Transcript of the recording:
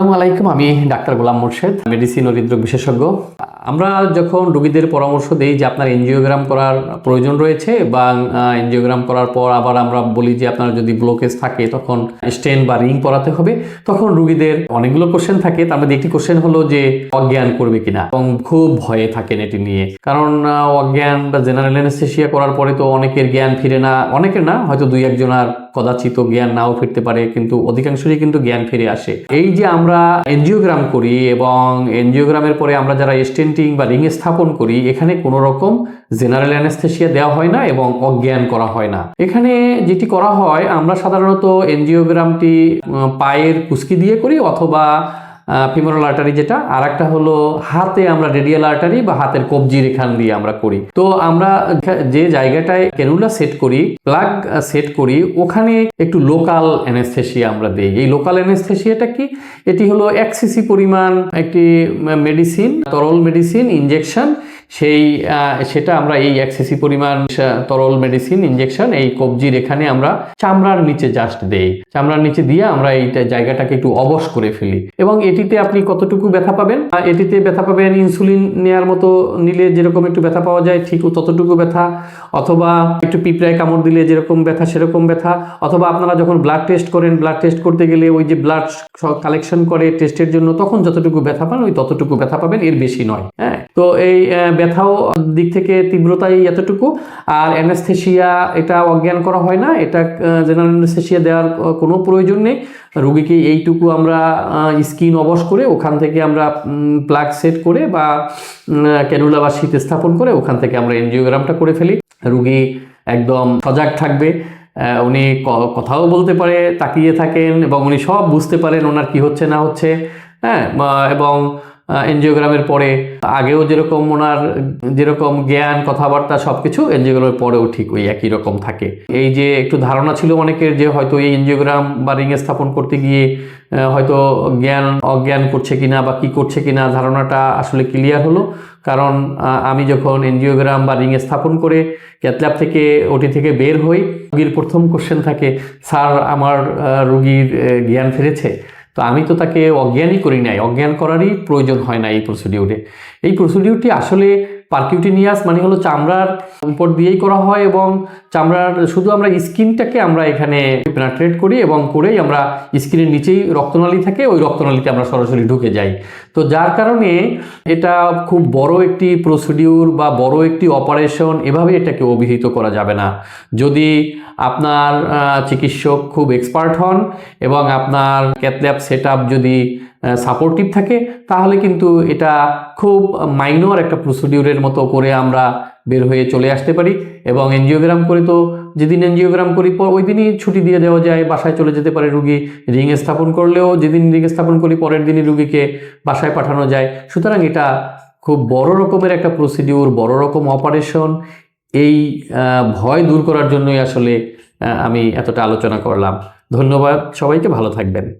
আলাইকুম, আমি doctor Golam Morshed, medicine ও হৃদরোগ বিশেষজ্ঞ। আমরা যখন রোগীদের পরামর্শ দিই যে আপনার এনজিওগ্রাম করার প্রয়োজন রয়েছে বা এনজিওগ্রাম করার পর আবার আমরা বলি যে আপনার যদি ব্লকেজ থাকে তখন স্টেন বা রিং পরাতে হবে, তখন রোগীদের অনেকগুলো কোশ্চেন থাকে। তার মধ্যে একটি কোশ্চেন হলো যে অজ্ঞান করবে কিনা? এবং খুব ভয়ে থাকেন এটি নিয়ে। কারণ অজ্ঞান বা জেনারেল অ্যানেস্থেসিয়া করার পরে তো অনেকের জ্ঞান ফিরে না, অনেকের না, হয়তো দুই একজনের কদাচিত জ্ঞান নাও ফিরতে পারে, কিন্তু অধিকাংশই কিন্তু জ্ঞান ফিরে আসে। এই যে আমরা এনজিওগ্রাম করি এবং এনজিওগ্রামের পরে আমরা যারা স্টেন্টিং বা রিং স্থাপন করি, এখানে কোনো রকম জেনারেল অ্যানেস্থেসিয়া দেওয়া হয় না এবং অজ্ঞান করা হয় না। এখানে যেটি করা হয়, আমরা সাধারণত এনজিওগ্রামটি পায়ের কুস্কি দিয়ে করি অথবা ফিমোরাল আর্টারি যেটা আর একটা হলো হাতে আমরা রেডিয়াল আর্টারি বা হাতের কবজির এখান দিয়ে আমরা করি। তো আমরা যে জায়গাটায় ক্যানুলা সেট করি প্লাগ সেট করি, ওখানে একটু লোকাল অ্যানেস্থেসিয়া আমরা দিই। এই লোকাল অ্যানেস্থেসিয়াটা কি? এটি হলো এক সিসি পরিমাণ একটি মেডিসিন তরল মেডিসিন ইনজেকশন সেই সেটা আমরা এই এক সিসি পরিমাণ তরল মেডিসিন ইনজেকশন এই কবজির এখানে আমরা চামড়ার নিচে জাস্ট দেই। চামড়ার নিচে দিয়ে আমরা এইটা জায়গাটাকে একটু অবশ করে ফেলি। এবং এটিতে আপনি কতটুকু ব্যথা পাবেন? এটিতে ব্যথা পাবেন ইনসুলিন নেওয়ার মতো নিলে যেরকম একটু ব্যথা পাওয়া যায়, ঠিক ততটুকু ব্যথা। অথবা একটু পিঁপড়ায় কামড় দিলে যেরকম ব্যথা, সেরকম ব্যথা। অথবা আপনারা যখন ব্লাড টেস্ট করেন ব্লাড টেস্ট করতে গেলে ওই যে ব্লাড কালেকশন করে টেস্টের জন্য, তখন যতটুকু ব্যথা পান, ওই ততটুকু ব্যথা পাবেন, এর বেশি নয়। হ্যাঁ? তো এই ব্যথাও দিক থেকে তীব্রতাই এতটুকু। আর অ্যানাস্থেসিয়া এটা অজ্ঞান করা হয় না, এটা জেনারেল অ্যানাস্থেসিয়া দেওয়ার কোনো প্রয়োজন নেই। রুগীকে এইটুকু আমরা স্কিন অবশ করে ওখান থেকে আমরা প্লাগ সেট করে বা ক্যানুলা বা শীত স্থাপন করে ওখান থেকে আমরা এনজিওগ্রামটা করে ফেলি। রুগী একদম সজাগ থাকবে উনি কথাও বলতে পারে, তাকিয়ে থাকেন এবং উনি সব বুঝতে পারেন ওনার কি হচ্ছে না হচ্ছে হ্যাঁ এবং এনজিওগ্রামের পরে। আগেও যেরকম ওনার যেরকম জ্ঞান, কথাবার্তা সব কিছু এনজিওগ্রামের পরেও ঠিক ওই একই রকম থাকে। এই যে একটু ধারণা ছিল অনেকের যে হয়তো এই এনজিওগ্রাম বা রিং স্থাপন করতে গিয়ে হয়তো জ্ঞান, অজ্ঞান করছে কিনা বা কি করছে কিনা ধারণাটা আসলে ক্লিয়ার হলো। কারণ আমি যখন এনজিওগ্রাম বা রিং স্থাপন করে ক্যাথল্যাব থেকে, ওটি থেকে বের হই, রুগীর প্রথম কোশ্চেন থাকে, স্যার, আমার রুগীর জ্ঞান ফিরেছে? তো আমি তো তাকে অজ্ঞানই করি নাই, অজ্ঞান করারই প্রয়োজন হয় না এই প্রসিডিউরে এই প্রসিডিউরটি আসলে পার্কিউটিনিয়াস মানে হলো চামড়ার উপর দিয়েই করা হয় এবং চামড়ার, শুধু আমরা স্কিনটাকে আমরা এখানে পেনাট্রেট করি এবং করেই আমরা স্কিনের নিচেই রক্তনালী থাকে ওই রক্তনালীতে আমরা সরাসরি ঢুকে যাই। তো যার কারণে এটা খুব বড় একটি প্রসিডিউর বা বড় একটি অপারেশন এভাবে এটাকে অভিহিত করা যাবে না। যদি আপনার চিকিৎসক খুব এক্সপার্ট হন এবং আপনার ক্যাথল্যাব সেট যদি সাপোর্টিভ থাকে, তাহলে কিন্তু এটা খুব মাইনর একটা প্রসিডিউরের মতো করে আমরা বের হয়ে চলে আসতে পারি। এবং এনজিওগ্রাম করে তো যেদিন এনজিওগ্রাম করি, পর ওই দিনই ছুটি দিয়ে দেওয়া যায়, বাসায় চলে যেতে পারে রুগী রিং স্থাপন করলেও যেদিন রিং স্থাপন করি, পরের দিনই রুগীকে বাসায় পাঠানো যায়। সুতরাং এটা খুব বড় রকমের একটা প্রসিডিউর বড় রকম অপারেশন এই ভয় দূর করার জন্যই আসলে আমি এতটা আলোচনা করলাম। ধন্যবাদ সবাইকে, ভালো থাকবেন।